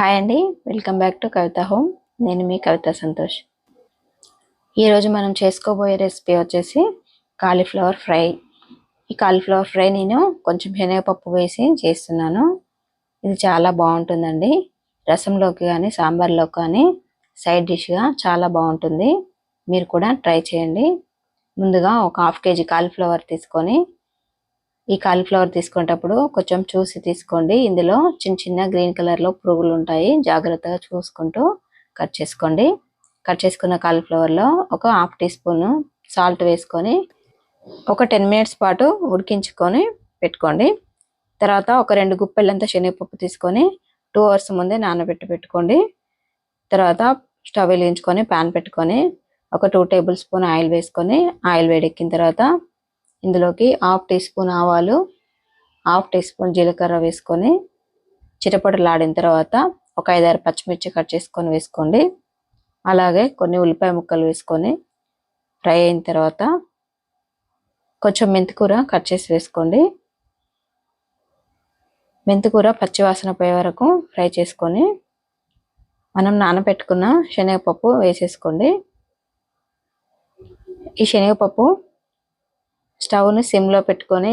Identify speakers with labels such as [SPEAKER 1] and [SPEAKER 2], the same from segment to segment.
[SPEAKER 1] Hi అండి welcome back to Kavitha home నేను మీ కవిత సంతోష్ ఈరోజు మనం చేసుకోబోయే రెసిపీ వచ్చేసి కాలీఫ్లవర్ ఫ్రై ఈ కాలీఫ్లవర్ ఫ్రై నేను కొంచెం శనగపప్పు వేసి చేస్తున్నాను. ఇది చాలా బాగుంటుందండి. రసంలోకి కానీ సాంబార్లోకి కానీ సైడ్ డిష్గా చాలా బాగుంటుంది. మీరు కూడా ట్రై చేయండి. ముందుగా ఒక హాఫ్ కేజీ కాలీఫ్లవర్ తీసుకొని ఈ కాలీఫ్లవర్ తీసుకునేటప్పుడు కొంచెం చూసి తీసుకోండి. ఇందులో చిన్న చిన్న గ్రీన్ కలర్లో పురుగులు ఉంటాయి. జాగ్రత్తగా చూసుకుంటూ కట్ చేసుకోండి. కట్ చేసుకున్న కాలీఫ్లవర్లో ఒక హాఫ్ టీ స్పూన్ సాల్ట్ వేసుకొని ఒక టెన్ మినిట్స్ పాటు ఉడికించుకొని పెట్టుకోండి. తర్వాత ఒక రెండు గుప్పెళ్ళంతా శనగపప్పు తీసుకొని టూ అవర్స్ ముందే నానబెట్టి పెట్టుకోండి. తర్వాత స్టవ్ వెలిగించుకొని ప్యాన్ పెట్టుకొని ఒక టూ టేబుల్ స్పూన్ ఆయిల్ వేసుకొని ఆయిల్ వేడెక్కిన తర్వాత ఇందులోకి హాఫ్ టీ స్పూన్ ఆవాలు హాఫ్ టీ స్పూన్ జీలకర్ర వేసుకొని చిటపటలాడిన తర్వాత ఒక ఐదారు పచ్చిమిర్చి కట్ చేసుకొని వేసుకోండి. అలాగే కొన్ని ఉల్లిపాయ ముక్కలు వేసుకొని ఫ్రై అయిన తర్వాత కొంచెం మెంతికూర కట్ చేసి వేసుకోండి. మెంతికూర పచ్చివాసన పోయే వరకు ఫ్రై చేసుకొని మనం నానబెట్టుకున్న శనగపప్పు వేసేసుకోండి. ఈ శనగపప్పు స్టవ్ని సిమ్లో పెట్టుకొని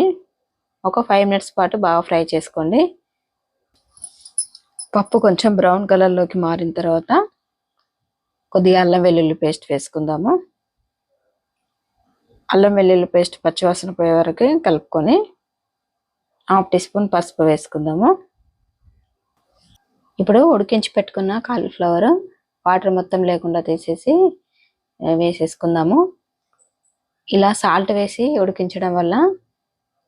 [SPEAKER 1] ఒక ఫైవ్ మినిట్స్ పాటు బాగా ఫ్రై చేసుకోండి. పప్పు కొంచెం బ్రౌన్ కలర్లోకి మారిన తర్వాత కొద్దిగా అల్లం వెల్లుల్లి పేస్ట్ వేసుకుందాము. అల్లం వెల్లుల్లి పేస్ట్ పచ్చివాసన పోయే వరకు కలుపుకొని హాఫ్ టీ స్పూన్ పసుపు వేసుకుందాము. ఇప్పుడు ఉడికించి పెట్టుకున్న కాలీఫ్లవర్ వాటర్ మొత్తం లేకుండా తీసేసి వేసేసుకుందాము. ఇలా సాల్ట్ వేసి ఉడికించడం వల్ల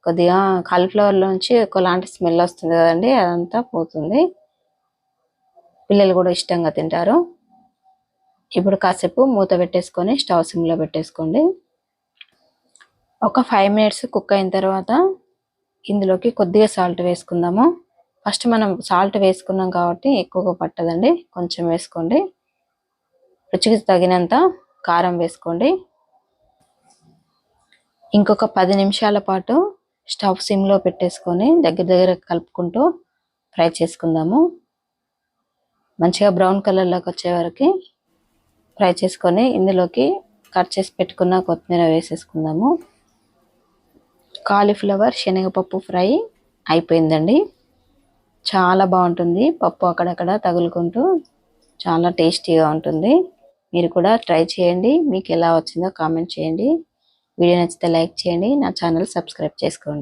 [SPEAKER 1] కొద్దిగా కాలీఫ్లవర్లోంచి ఒకలాంటి స్మెల్ వస్తుంది కదండి అదంతా పోతుంది. పిల్లలు కూడా ఇష్టంగా తింటారు. ఇప్పుడు కాసేపు మూత పెట్టేసుకొని స్టవ్ సిమ్లో పెట్టేసుకోండి. ఒక ఫైవ్ మినిట్స్ కుక్ అయిన తర్వాత ఇందులోకి కొద్దిగా సాల్ట్ వేసుకుందాము. ఫస్ట్ మనం సాల్ట్ వేసుకున్నాం కాబట్టి ఎక్కువగా పట్టదండి కొంచెం వేసుకోండి. రుచికి తగినంత కారం వేసుకోండి. ఇంకొక పది నిమిషాల పాటు స్టవ్ సిమ్లో పెట్టేసుకొని దగ్గర దగ్గర కలుపుకుంటూ ఫ్రై చేసుకుందాము. మంచిగా బ్రౌన్ కలర్లోకి వచ్చే వరకు ఫ్రై చేసుకొని ఇందులోకి కట్ చేసి పెట్టుకున్న కొత్తిమీర వేసేసుకుందాము. కాలీఫ్లవర్ శనగపప్పు ఫ్రై అయిపోయిందండి. చాలా బాగుంటుంది. పప్పు అక్కడక్కడ తగులుకుంటూ చాలా టేస్టీగా ఉంటుంది. మీరు కూడా ట్రై చేయండి. మీకు ఎలా వచ్చిందో కామెంట్ చేయండి. వీడియో నచ్చితే లైక్ చేయండి నా ఛానల్ సబ్స్క్రైబ్ చేసుకోండి.